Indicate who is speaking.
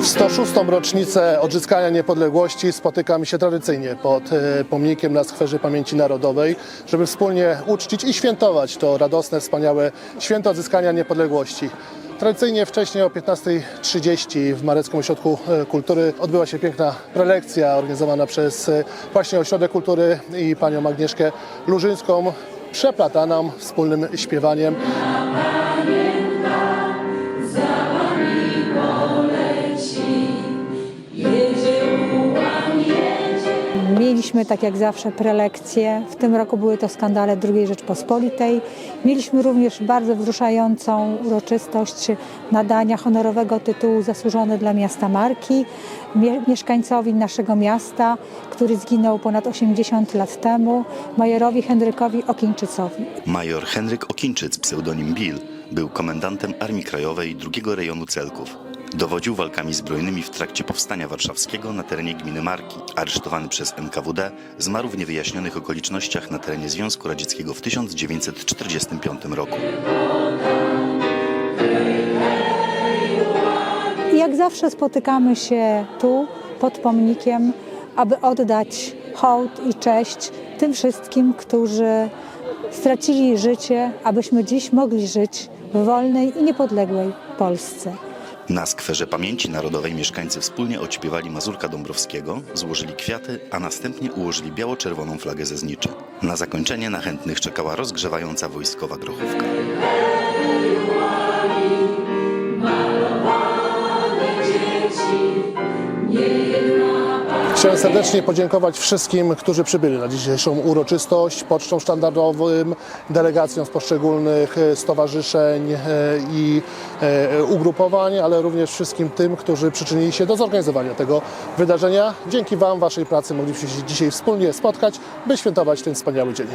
Speaker 1: W 106. rocznicę odzyskania niepodległości spotykamy się tradycyjnie pod e, pomnikiem na Skwerze Pamięci Narodowej, żeby wspólnie uczcić i świętować to radosne, wspaniałe święto odzyskania niepodległości. Tradycyjnie wcześniej o 15.30 w Mareckim Ośrodku e, Kultury odbyła się piękna prelekcja organizowana przez e, właśnie Ośrodek Kultury i panią Agnieszkę Lużyńską, przeplataną wspólnym śpiewaniem.
Speaker 2: Mieliśmy tak jak zawsze prelekcje. W tym roku były to skandale II Rzeczpospolitej. Mieliśmy również bardzo wzruszającą uroczystość nadania honorowego tytułu Zasłużony dla miasta Marki mie- mieszkańcowi naszego miasta, który zginął ponad 80 lat temu, majorowi Henrykowi Okińczycowi.
Speaker 3: Major Henryk Okińczyc, pseudonim Bill, był komendantem Armii Krajowej II Rejonu Celków. Dowodził walkami zbrojnymi w trakcie powstania warszawskiego na terenie gminy Marki. Aresztowany przez NKWD, zmarł w niewyjaśnionych okolicznościach na terenie Związku Radzieckiego w 1945 roku.
Speaker 2: Jak zawsze spotykamy się tu pod pomnikiem, aby oddać hołd i cześć tym wszystkim, którzy stracili życie, abyśmy dziś mogli żyć w wolnej i niepodległej Polsce.
Speaker 3: Na skwerze pamięci narodowej mieszkańcy wspólnie odśpiewali Mazurka Dąbrowskiego, złożyli kwiaty, a następnie ułożyli biało-czerwoną flagę ze zniczy. Na zakończenie na chętnych czekała rozgrzewająca wojskowa grochówka.
Speaker 1: Chciałem serdecznie podziękować wszystkim, którzy przybyli na dzisiejszą uroczystość, pocztą sztandarowym, delegacjom z poszczególnych e, stowarzyszeń e, i e, ugrupowań, ale również wszystkim tym, którzy przyczynili się do zorganizowania tego wydarzenia. Dzięki Wam, Waszej pracy mogliśmy się dzisiaj wspólnie spotkać, by świętować ten wspaniały dzień.